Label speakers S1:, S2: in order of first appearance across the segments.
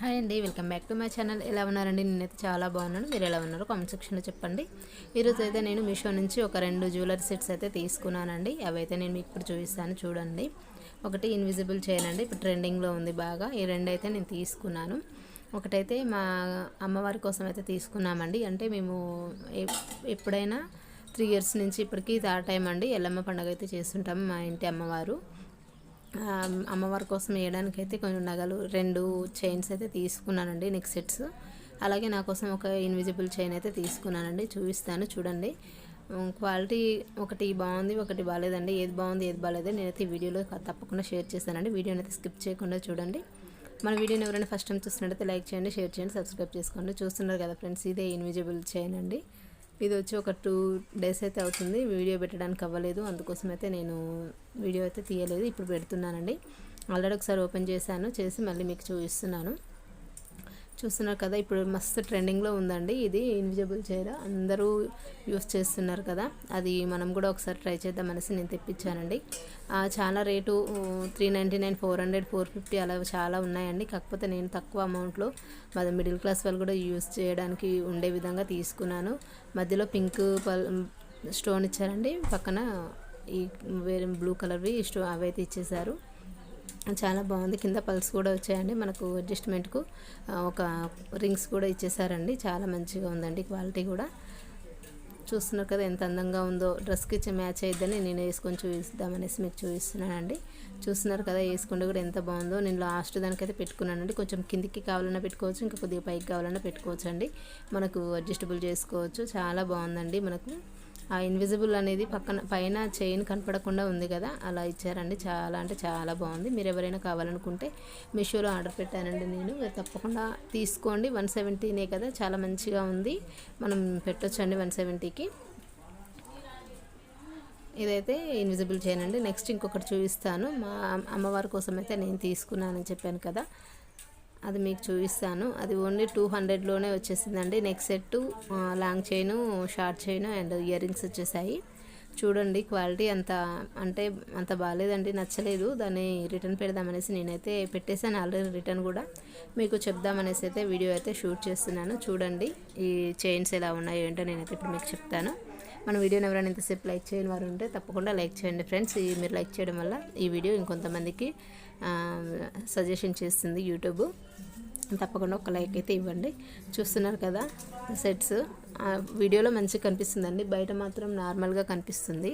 S1: Hi అండి welcome back to my channel. ఎలా ఉన్నారండి? నేనైతే చాలా బాగున్నాను. మీరు ఎలా ఉన్నారో కామెంట్ సెక్షన్లో చెప్పండి. ఈరోజు అయితే నేను మీషో నుంచి ఒక రెండు జ్యువెలరీ సెట్స్ అయితే తీసుకున్నానండి. అవి అయితే నేను మీకు ఇప్పుడు చూపిస్తాను చూడండి. ఒకటి ఇన్విజిబుల్ చైన్ అండి. ఇప్పుడు ట్రెండింగ్లో ఉంది బాగా. ఈ రెండు అయితే నేను తీసుకున్నాను. ఒకటైతే మా అమ్మవారి కోసం అయితే తీసుకున్నామండి. అంటే మేము ఎప్పుడైనా త్రీ ఇయర్స్ నుంచి ఇప్పటికీ థర్డ్ టైం అండి. ఎల్లమ్మ పండుగ అయితే చేస్తుంటాము మా ఇంటి అమ్మవారు. అమ్మవారి కోసం వేయడానికి అయితే కొన్ని నగలు రెండు చైన్స్ అయితే తీసుకున్నానండి నెక్ సెట్స్. అలాగే నా కోసం ఒక ఇన్విజిబుల్ చైన్ అయితే తీసుకున్నానండి చూపిస్తాను చూడండి. క్వాలిటీ ఒకటి బాగుంది ఒకటి బాగాలేదండి. ఏది బాగుంది ఏది బాగాలేదు. నేనైతే ఈ వీడియోలో తప్పకుండా షేర్ చేస్తానండి. వీడియోని అయితే స్కిప్ చేయకుండా చూడండి. మన వీడియోని ఎవరైనా ఫస్ట్ టైం చూస్తున్నట్టయితే లైక్ చేయండి షేర్ చేయండి సబ్స్క్రైబ్ చేసుకోండి. చూస్తున్నారు కదా ఫ్రెండ్స్ ఇదే ఇన్విజిబుల్ చైన్ అండి. ఇది వచ్చి ఒక టూ డేస్ అయితే అవుతుంది. వీడియో పెట్టడానికి అవ్వలేదు. అందుకోసం అయితే నేను వీడియో అయితే తీయలేదు. ఇప్పుడు పెడుతున్నానండి. ఆల్రెడీ ఒకసారి ఓపెన్ చేశాను. చేసి మళ్ళీ మీకు చూపిస్తున్నాను. చూస్తున్నారు కదా ఇప్పుడు మస్తు ట్రెండింగ్లో ఉందండి ఇది ఇన్విజిబుల్ చైర్. అందరూ యూస్ చేస్తున్నారు కదా అది మనం కూడా ఒకసారి ట్రై చేద్దాం అనేసి నేను తెప్పించానండి. చాలా rate three ninety nine four hundred four fifty అలా చాలా ఉన్నాయండి. కాకపోతే నేను తక్కువ అమౌంట్లో మాది మిడిల్ క్లాస్ వాళ్ళు కూడా యూస్ చేయడానికి ఉండే విధంగా తీసుకున్నాను. మధ్యలో పింక్ పల్ స్టోన్ ఇచ్చారండి. పక్కన ఈ వేరే బ్లూ కలర్వి స్టో అవైతే ఇచ్చేసారు చాలా బాగుంది. కింద పల్స్ కూడా వచ్చాయండి. మనకు అడ్జస్ట్మెంట్కు ఒక రింగ్స్ కూడా ఇచ్చేసారండి. చాలా మంచిగా ఉందండి క్వాలిటీ కూడా. చూస్తున్నారు కదా ఎంత అందంగా ఉందో. డ్రెస్కి ఇచ్చే మ్యాచ్ అయిద్దని నేను వేసుకొని చూపిద్దామనేసి మీకు చూపిస్తున్నానండి. చూస్తున్నారు కదా వేసుకుంటే కూడా ఎంత బాగుందో. నేను లాస్ట్ దానికైతే పెట్టుకున్నానండి. కొంచెం కిందికి కావాలన్నా పెట్టుకోవచ్చు ఇంకా కొద్దిగా పైకి కావాలన్నా పెట్టుకోవచ్చు అండి మనకు అడ్జస్టబుల్ చేసుకోవచ్చు. చాలా బాగుందండి మనకు. ఆ ఇన్విజిబుల్ అనేది పక్కన పైన చైన్ కనపడకుండా ఉంది కదా అలా ఇచ్చారండి. చాలా అంటే చాలా బాగుంది. మీరు ఎవరైనా కావాలనుకుంటే మీషోలో ఆర్డర్ పెట్టానండి నేను. తప్పకుండా తీసుకోండి. వన్ సెవెంటీనే కదా చాలా మంచిగా ఉంది. మనం పెట్టొచ్చండి వన్ సెవెంటీకి. ఇదైతే ఇన్విజిబుల్ చైన్ అండి. నెక్స్ట్ ఇంకొకటి చూపిస్తాను. మా అమ్మవారి కోసం అయితే నేను తీసుకున్నానని చెప్పాను కదా. అది మీకు చూపిస్తాను. అది ఓన్లీ టూ హండ్రెడ్లోనే వచ్చేసిందండి. Neck set long chain short chain and ear rings వచ్చేసాయి. చూడండి క్వాలిటీ అంత అంటే అంత బాగాలేదండి నచ్చలేదు. దాన్ని రిటర్న్ పెడదామనేసి నేనైతే పెట్టేశాను. ఆల్రెడీ రిటర్న్ కూడా మీకు చెప్దామనేసి అయితే వీడియో అయితే షూట్ చేస్తున్నాను. చూడండి ఈ చైన్స్ ఎలా ఉన్నాయో ఏంటో నేనైతే ఇప్పుడు మీకు చెప్తాను. మన వీడియోని ఎవరైనా ఇంతసేపు లైక్ చేయని వారు ఉంటే తప్పకుండా లైక్ చేయండి ఫ్రెండ్స్. ఈ మీరు లైక్ చేయడం వల్ల ఈ వీడియో ఇంకొంతమందికి సజెషన్ చేస్తుంది యూట్యూబ్. తప్పకుండా ఒక లైక్ అయితే ఇవ్వండి. చూస్తున్నారు కదా సెట్స్. వీడియోలో మంచిగా కనిపిస్తుందండి. బయట మాత్రం నార్మల్గా కనిపిస్తుంది.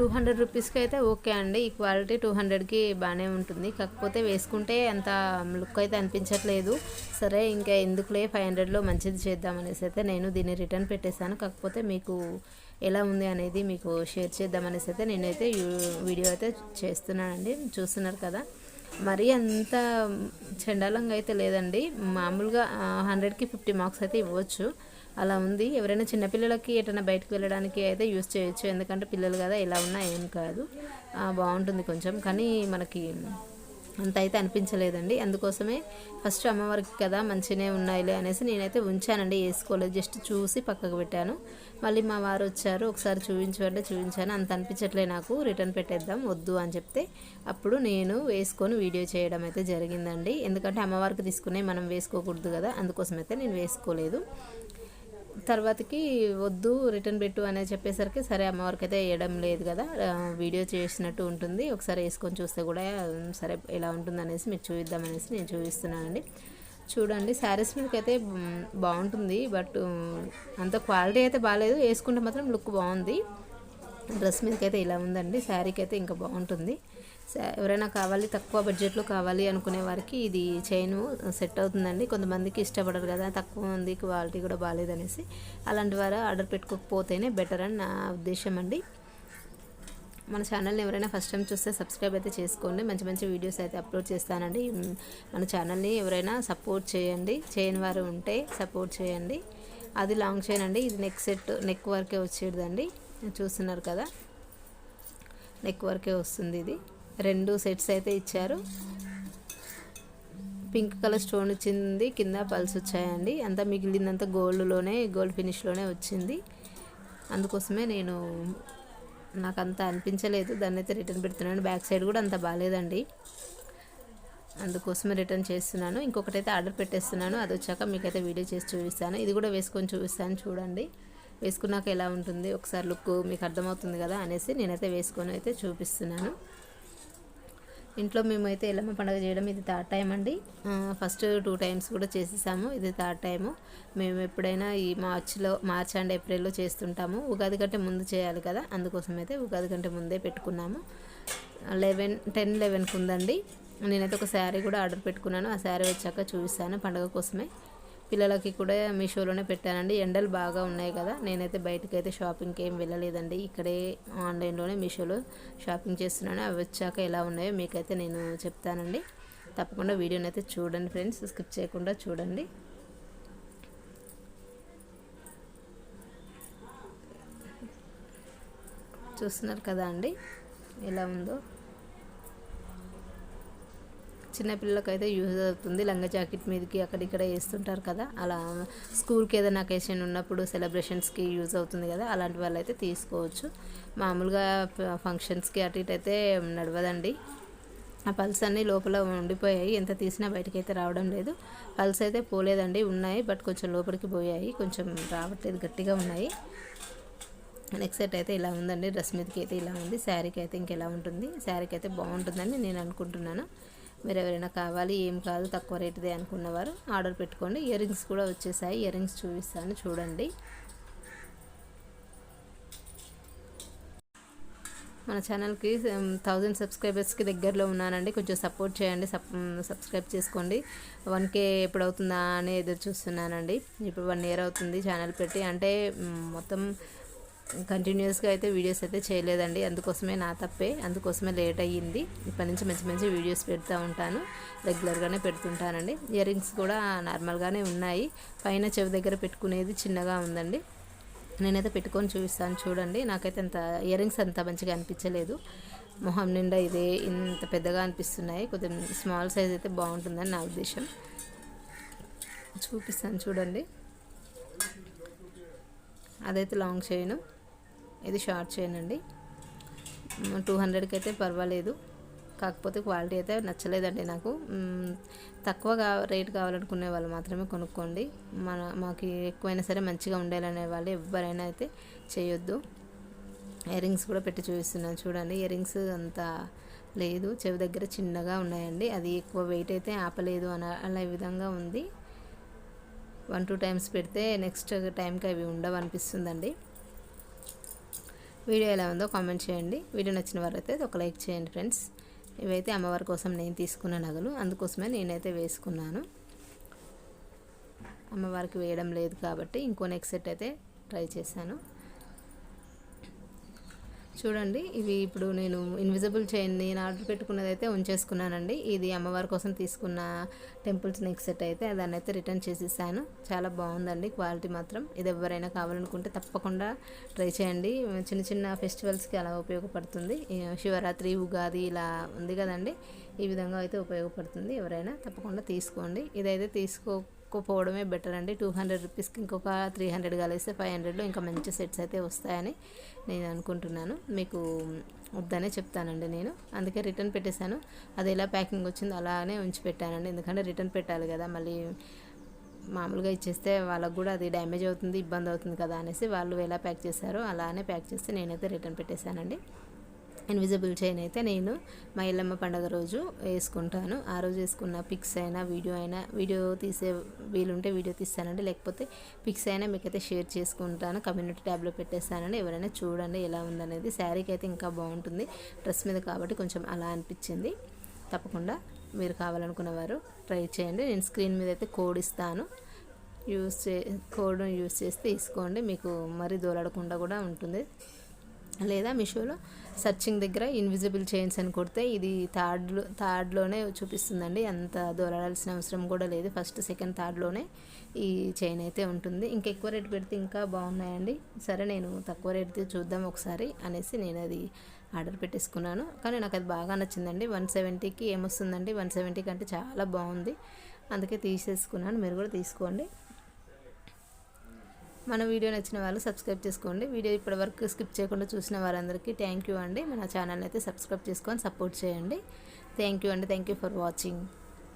S1: టూ హండ్రెడ్ రూపీస్కి అయితే ఓకే అండి. ఈ క్వాలిటీ టూ హండ్రెడ్కి బాగానే ఉంటుంది. కాకపోతే వేసుకుంటే అంత లుక్ అయితే అనిపించట్లేదు. సరే ఇంకా ఎందుకులే ఫైవ్ హండ్రెడ్లో మంచిది చేద్దామనేసి అయితే నేను దీన్ని రిటర్న్ పెట్టేశాను. కాకపోతే మీకు ఎలా ఉంది అనేది మీకు షేర్ చేద్దామనేసి అయితే నేనైతే వీడియో అయితే చేస్తున్నానండి. చూస్తున్నారు కదా. మరీ అంత చండాలంగా అయితే లేదండి. మామూలుగా హండ్రెడ్కి ఫిఫ్టీ మార్క్స్ అయితే ఇవ్వచ్చు. అలా ఉంది. ఎవరైనా చిన్నపిల్లలకి ఎటైనా బయటకు వెళ్ళడానికి అయితే యూస్ చేయొచ్చు. ఎందుకంటే పిల్లలు కదా ఎలా ఉన్నా ఏం కాదు. బాగుంటుంది కొంచెం. కానీ మనకి అంత అయితే అనిపించలేదండి. అందుకోసమే ఫస్ట్ అమ్మవారికి కదా మంచిగానే ఉన్నాయిలే అనేసి నేనైతే ఉంచానండి. వేసుకోలేదు. జస్ట్ చూసి పక్కకు పెట్టాను. మళ్ళీ మా వారు వచ్చారు. ఒకసారి చూపించమంటే చూపించాను అంత అనిపించట్లే నాకు. రిటర్న్ పెట్టేద్దాం వద్దు అని చెప్తే అప్పుడు నేను వేసుకొని వీడియో చేయడం అయితే జరిగిందండి. ఎందుకంటే అమ్మవారికి తీసుకునే మనం వేసుకోకూడదు కదా అందుకోసం అయితే నేను వేసుకోలేదు. తర్వాతకి వద్దు రిటర్న్ పెట్టు అనేది చెప్పేసరికి సరే అమ్మవారికి అయితే వేయడం లేదు కదా. వీడియో చేసినట్టు ఉంటుంది. ఒకసారి వేసుకొని చూస్తే కూడా సరే ఎలా ఉంటుంది అనేసి మీరు చూపిద్దామనేసి నేను చూపిస్తున్నానండి. చూడండి శారీస్ మీదకి అయితే బాగుంటుంది. బట్ అంత క్వాలిటీ అయితే బాగాలేదు వేసుకుంటే మాత్రం లుక్ బాగుంది. డ్రెస్ మీదకి అయితే ఇలా ఉందండి. శారీకి అయితే ఇంకా బాగుంటుంది. ఎవరైనా కావాలి తక్కువ బడ్జెట్లో కావాలి అనుకునే వారికి ఇది చైన్ సెట్ అవుతుందండి. కొంతమందికి ఇష్టపడరు కదా తక్కువ ఉంది క్వాలిటీ కూడా బాగాలేదనేసి. అలాంటి వారు ఆర్డర్ పెట్టుకోకపోతేనే బెటర్ అని నా ఉద్దేశం అండి. మన ఛానల్ని ఎవరైనా ఫస్ట్ టైం చూస్తే సబ్స్క్రైబ్ అయితే చేసుకోండి. మంచి మంచి వీడియోస్ అయితే అప్లోడ్ చేస్తానండి. మన ఛానల్ని ఎవరైనా సపోర్ట్ చేయండి. చేయని వారు ఉంటే సపోర్ట్ చేయండి. అది లాంగ్ చైన్ అండి. ఇది నెక్ సెట్ నెక్ వరకే వచ్చేదండి చూస్తున్నారు కదా నెక్ వరకే వస్తుంది ఇది. రెండు సెట్స్ అయితే ఇచ్చారు. పింక్ కలర్ స్టోన్ వచ్చింది కింద పల్స్ వచ్చాయండి. అంతా మిగిలిందంతా గోల్డ్లోనే గోల్డ్ ఫినిష్లోనే వచ్చింది. అందుకోసమే నేను నాకు అంత అనిపించలేదు. దాన్ని అయితే రిటర్న్ పెడుతున్నాను. బ్యాక్ సైడ్ కూడా అంత బాగాలేదండి. అందుకోసమే రిటర్న్ చేస్తున్నాను. ఇంకొకటైతే ఆర్డర్ పెట్టేస్తున్నాను. అది వచ్చాక మీకైతే వీడియో చేసి చూపిస్తాను. ఇది కూడా వేసుకొని చూపిస్తాను చూడండి. వేసుకున్నాక ఎలా ఉంటుంది? ఒకసారి లుక్ మీకు అర్థమవుతుంది కదా అనేసి నేనైతే వేసుకొని అయితే చూపిస్తున్నాను. ఇంట్లో మేమైతే ఎల్లమ్మ పండుగ చేయడం ఇది థర్డ్ టైం అండి. ఫస్ట్ టూ టైమ్స్ కూడా చేసేసాము. ఇది థర్డ్ టైము. మేము ఎప్పుడైనా ఈ మార్చ్లో మార్చ్ అండ్ ఏప్రిల్లో చేస్తుంటాము. ఉగాది కంటే ముందు చేయాలి కదా. అందుకోసం అయితే ఉగాది కంటే ముందే పెట్టుకున్నాము. లెవెన్ టెన్ లెవెన్కి ఉందండి. నేనైతే ఒక శారీ కూడా ఆర్డర్ పెట్టుకున్నాను. ఆ శారీ వచ్చాక చూపిస్తాను పండుగ కోసమే. పిల్లలకి కూడా మీషోలోనే పెట్టానండి. ఎండలు బాగా ఉన్నాయి కదా నేనైతే బయటకు అయితే షాపింగ్కి ఏం వెళ్ళలేదండి. ఇక్కడే ఆన్లైన్లోనే మీషోలో షాపింగ్ చేస్తున్నాను. అవి వచ్చాక ఎలా ఉన్నాయో మీకైతే నేను చెప్తానండి. తప్పకుండా వీడియోని అయితే చూడండి ఫ్రెండ్స్. స్కిప్ చేయకుండా చూడండి. చూస్తున్నారు కదా అండి ఎలా ఉందో. చిన్నపిల్లలకైతే యూజ్ అవుతుంది. లంగా జాకెట్ మీదకి అక్కడిక్కడ వేస్తుంటారు కదా. అలా స్కూల్కి ఏదైనా అకేషన్ ఉన్నప్పుడు సెలబ్రేషన్స్కి యూజ్ అవుతుంది కదా. అలాంటి వాళ్ళు అయితే తీసుకోవచ్చు. మామూలుగా ఫంక్షన్స్కి అటు ఇటు అయితే నడవదండి. ఆ పల్స్ అన్నీ లోపల ఉండిపోయాయి. ఎంత తీసినా బయటకి అయితే రావడం లేదు. పల్స్ అయితే పోలేదండి. ఉన్నాయి. బట్ కొంచెం లోపలికి పోయాయి. కొంచెం రావట్లేదు. గట్టిగా ఉన్నాయి. నెక్స్ట్ సెట్ అయితే ఇలా ఉందండి. డ్రెస్ మీదకి అయితే ఇలా ఉంది. శారీకి అయితే ఇంకెలా ఉంటుంది? శారీకి అయితే బాగుంటుందని నేను అనుకుంటున్నాను. మీరు ఎవరైనా కావాలి ఏం కాదు తక్కువ రేటుదే అనుకున్నవారు ఆర్డర్ పెట్టుకోండి. ఇయర్ రింగ్స్ కూడా వచ్చేసాయి. ఇయర్ రింగ్స్ చూపిస్తాను చూడండి. మన ఛానల్కి థౌజండ్ సబ్స్క్రైబర్స్కి దగ్గరలో ఉన్నానండి. కొంచెం సపోర్ట్ చేయండి సబ్స్క్రైబ్ చేసుకోండి. వన్ కే ఎప్పుడు అవుతుందా అని ఎదురు చూస్తున్నానండి. ఇప్పుడు వన్ ఇయర్ అవుతుంది ఛానల్ పెట్టి. అంటే మొత్తం కంటిన్యూస్గా అయితే వీడియోస్ అయితే చేయలేదండి. అందుకోసమే నా తప్పే. అందుకోసమే లేట్ అయ్యింది. ఇప్పటి నుంచి మంచి మంచి వీడియోస్ పెడుతూ ఉంటాను. రెగ్యులర్గానే పెడుతుంటానండి. ఇయర్ రింగ్స్ కూడా నార్మల్గానే ఉన్నాయి. పైన చెవి దగ్గర పెట్టుకునేది చిన్నగా ఉందండి. నేనైతే పెట్టుకొని చూపిస్తాను చూడండి. నాకైతే అంత ఇయర్ రింగ్స్ అంత మంచిగా అనిపించలేదు. మొహం నిండా ఇదే ఇంత పెద్దగా అనిపిస్తున్నాయి. కొద్దిగా స్మాల్ సైజ్ అయితే బాగుంటుందని నా ఉద్దేశం. చూపిస్తాను చూడండి. అదైతే లాంగ్ చైను ఇది షార్ట్ చైన్ అండి. టూ హండ్రెడ్కి అయితే పర్వాలేదు. కాకపోతే క్వాలిటీ అయితే నచ్చలేదండి నాకు. తక్కువగా రేట్ కావాలనుకునే వాళ్ళు మాత్రమే కొనుక్కోండి. మన మాకు ఎక్కువైనా సరే మంచిగా ఉండాలనే వాళ్ళు ఎవరైనా అయితే చేయొద్దు. ఇయర్ రింగ్స్ కూడా పెట్టి చూపిస్తున్నాను చూడండి. ఇయర్ రింగ్స్ అంత లేదు. చెవి దగ్గర చిన్నగా ఉన్నాయండి. అది ఎక్కువ వెయిట్ అయితే ఆపలేదు అన అలా విధంగా ఉంది. వన్ టూ టైమ్స్ పెడితే నెక్స్ట్ టైంకి అవి ఉండవు అనిపిస్తుందండి వీడియో ఎలా ఉందో కామెంట్ చేయండి. వీడియో నచ్చిన వారైతే ఒక లైక్ చేయండి ఫ్రెండ్స్. ఇవైతే అమ్మవారి కోసం నేను తీసుకున్న నగలు. అందుకోసమే నేనైతే వేసుకున్నాను. అమ్మవారికి వేయడం లేదు కాబట్టి ఇంకో నెక్స్ట్ సెట్ అయితే ట్రై చేశాను. చూడండి ఇవి ఇప్పుడు నేను ఇన్విజిబుల్ చైన్ నేను ఆర్డర్ పెట్టుకున్నది అయితే ఉంచేసుకున్నానండి. ఇది అమ్మవారి కోసం తీసుకున్న టెంపుల్స్ నెక్స్ట్ సెట్ అయితే దాన్ని అయితే రిటర్న్ చేసేసాను. చాలా బాగుందండి క్వాలిటీ మాత్రం. ఇది ఎవరైనా కావాలనుకుంటే తప్పకుండా ట్రై చేయండి. చిన్న చిన్న ఫెస్టివల్స్కి అలా ఉపయోగపడుతుంది. శివరాత్రి ఉగాది ఇలా ఉంది కదండి ఈ విధంగా అయితే ఉపయోగపడుతుంది. ఎవరైనా తప్పకుండా తీసుకోండి. ఇదైతే తీసుకో పోవడమే బెటర్ అండి. టూ హండ్రెడ్ రూపీస్కి ఇంకొక త్రీ హండ్రెడ్ కలిస్తే ఫైవ్ హండ్రెడ్లో ఇంకా మంచి సెట్స్ అయితే వస్తాయని నేను అనుకుంటున్నాను. మీకు వద్దనే చెప్తానండి నేను. అందుకే రిటర్న్ పెట్టేశాను. అది ఎలా ప్యాకింగ్ వచ్చిందో అలానే ఉంచి పెట్టానండి. ఎందుకంటే రిటర్న్ పెట్టాలి కదా మళ్ళీ మామూలుగా ఇచ్చేస్తే వాళ్ళకు కూడా అది డ్యామేజ్ అవుతుంది ఇబ్బంది అవుతుంది కదా అనేసి వాళ్ళు ఎలా ప్యాక్ చేశారో అలానే ప్యాక్ చేస్తే నేనైతే రిటర్న్ పెట్టేశానండి. ఇన్విజిబుల్ చైన్ అయితే నేను మా పండగ రోజు వేసుకుంటాను. ఆ రోజు వేసుకున్న పిక్స్ అయినా వీడియో అయినా వీడియో తీసే వీలుంటే వీడియో తీస్తానండి. లేకపోతే పిక్స్ అయినా మీకైతే షేర్ చేసుకుంటాను. కమ్యూనిటీ ట్యాబ్లో పెట్టేస్తానండి. ఎవరైనా చూడండి ఎలా ఉందనేది. శారీకి అయితే ఇంకా బాగుంటుంది. డ్రెస్ మీద కాబట్టి కొంచెం అలా అనిపించింది. తప్పకుండా మీరు కావాలనుకున్న వారు ట్రై చేయండి. నేను స్క్రీన్ మీద అయితే కోడ్ ఇస్తాను. యూస్ చే కోడ్ యూస్ చేసి తీసుకోండి. మీకు మరీ దోలాడకుండా కూడా ఉంటుంది. లేదా మీషోలో సర్చింగ్ దగ్గర ఇన్విజిబుల్ చైన్స్ అని కొడితే ఇది థర్డ్లో థర్డ్లోనే చూపిస్తుందండి. అంత దూరాడాల్సిన అవసరం కూడా లేదు. ఫస్ట్ సెకండ్ థర్డ్లోనే ఈ చైన్ అయితే ఉంటుంది. ఇంకెక్కువ రేట్ పెడితే ఇంకా బాగున్నాయండి. సరే నేను తక్కువ రేట్ది చూద్దాం ఒకసారి అనేసి నేను అది ఆర్డర్ పెట్టేసుకున్నాను. కానీ నాకు అది బాగా నచ్చిందండి. వన్ సెవెంటీకి ఏమొస్తుందండి? వన్ సెవెంటీ కంటే చాలా బాగుంది. అందుకే తీసేసుకున్నాను. మీరు కూడా తీసుకోండి. మన వీడియో నచ్చిన వాళ్ళు సబ్స్క్రైబ్ చేసుకోండి. వీడియో ఇప్పటి వరకు స్కిప్ చేయకుండా చూసిన వారందరికీ థ్యాంక్ యూ అండి. మన ఛానల్ అయితే సబ్స్క్రైబ్ చేసుకొని సపోర్ట్ చేయండి. థ్యాంక్ యూ అండి. Thank you for watching.